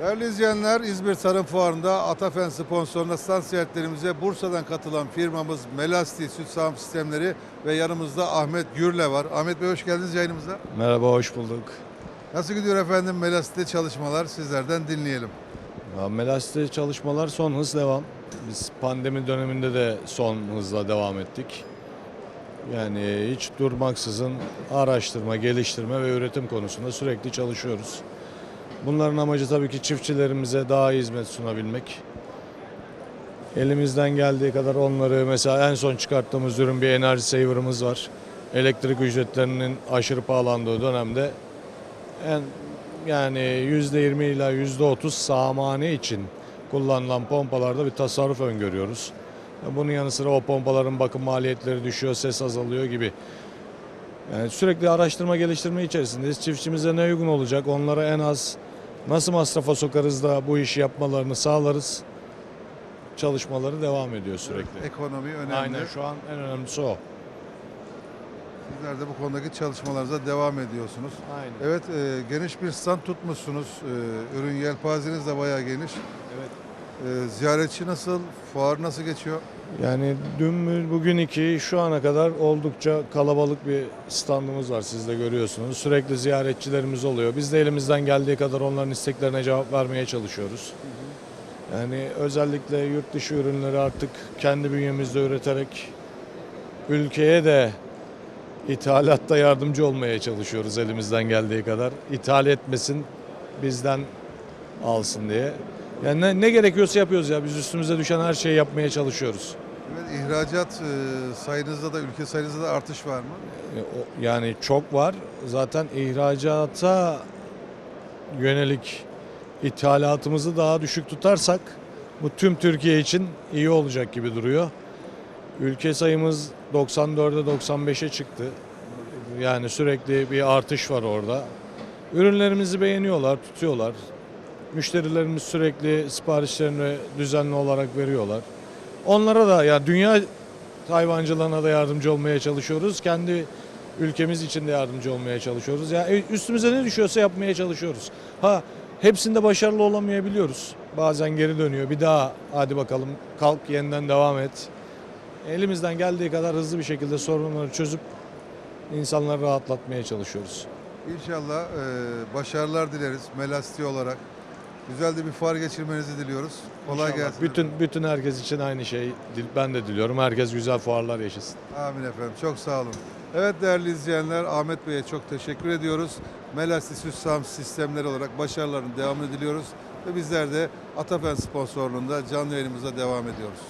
Değerli izleyenler, İzmir Tarım Fuarı'nda Atafen sponsoruna stand ziyaretlerimize Bursa'dan katılan firmamız Melasti Süt Sağım Sistemleri ve yanımızda Ahmet Gürle var. Ahmet Bey hoş geldiniz yayınımıza. Merhaba, hoş bulduk. Nasıl gidiyor efendim Melasti'de çalışmalar? Sizlerden dinleyelim. Ya, Melas'te çalışmalar son hız devam. Biz pandemi döneminde de son hızla devam ettik. Yani hiç durmaksızın araştırma, geliştirme ve üretim konusunda sürekli çalışıyoruz. Bunların amacı tabii ki çiftçilerimize daha iyi hizmet sunabilmek. Elimizden geldiği kadar onları mesela en son çıkarttığımız ürün bir enerji saver'ımız var. Elektrik ücretlerinin aşırı pahalandığı dönemde en yani %20 ila %30 sağmane için kullanılan pompalarda bir tasarruf öngörüyoruz. Bunun yanı sıra o pompaların bakım maliyetleri düşüyor, ses azalıyor gibi. Yani sürekli araştırma geliştirme içerisindeyiz. Çiftçimize ne uygun olacak, onlara en az nasıl masrafa sokarız da bu işi yapmalarını sağlarız. Çalışmaları devam ediyor sürekli. Ekonomi önemli. Aynen şu an en önemlisi o. Sizler de bu konudaki çalışmalarınıza devam ediyorsunuz. Aynen. Evet, e, geniş bir stand tutmuşsunuz. E, ürün yelpazeniz de bayağı geniş. Evet. E, ziyaretçi nasıl? Fuar nasıl geçiyor? Yani dün mü bugün iki şu ana kadar oldukça kalabalık bir standımız var siz de görüyorsunuz. Sürekli ziyaretçilerimiz oluyor. Biz de elimizden geldiği kadar onların isteklerine cevap vermeye çalışıyoruz. Yani özellikle yurt dışı ürünleri artık kendi bünyemizde üreterek ülkeye de ithalatta yardımcı olmaya çalışıyoruz elimizden geldiği kadar. İthal etmesin bizden alsın diye. Yani ne, ne gerekiyorsa yapıyoruz ya. Biz üstümüze düşen her şeyi yapmaya çalışıyoruz. Evet, ihracat e, sayınızda da ülke sayınızda da artış var mı? E, o- Yani çok var. Zaten ihracata yönelik ithalatımızı daha düşük tutarsak bu tüm Türkiye için iyi olacak gibi duruyor. Ülke sayımız 94'e 95'e çıktı. Yani sürekli bir artış var orada. Ürünlerimizi beğeniyorlar, tutuyorlar. Müşterilerimiz sürekli siparişlerini düzenli olarak veriyorlar. Onlara da ya dünya hayvancılığına da yardımcı olmaya çalışıyoruz. Kendi ülkemiz için de yardımcı olmaya çalışıyoruz. Ya e, üstümüze ne düşüyorsa yapmaya çalışıyoruz. Ha hepsinde başarılı olamayabiliyoruz. Bazen geri dönüyor. Bir daha hadi bakalım kalk yeniden devam et. Elimizden geldiği kadar hızlı bir şekilde sorunları çözüp insanları rahatlatmaya çalışıyoruz. İnşallah e, başarılar dileriz Melasti olarak. Güzel de bir fuar geçirmenizi diliyoruz. Kolay İnşallah. gelsin. Bütün bütün herkes için aynı şey. Ben de diliyorum. Herkes güzel fuarlar yaşasın. Amin efendim. Çok sağ olun. Evet değerli izleyenler Ahmet Bey'e çok teşekkür ediyoruz. Melasti Süt Sağım Sistemleri olarak başarıların devamını diliyoruz. Ve bizler de Atafen sponsorluğunda canlı yayınımıza devam ediyoruz.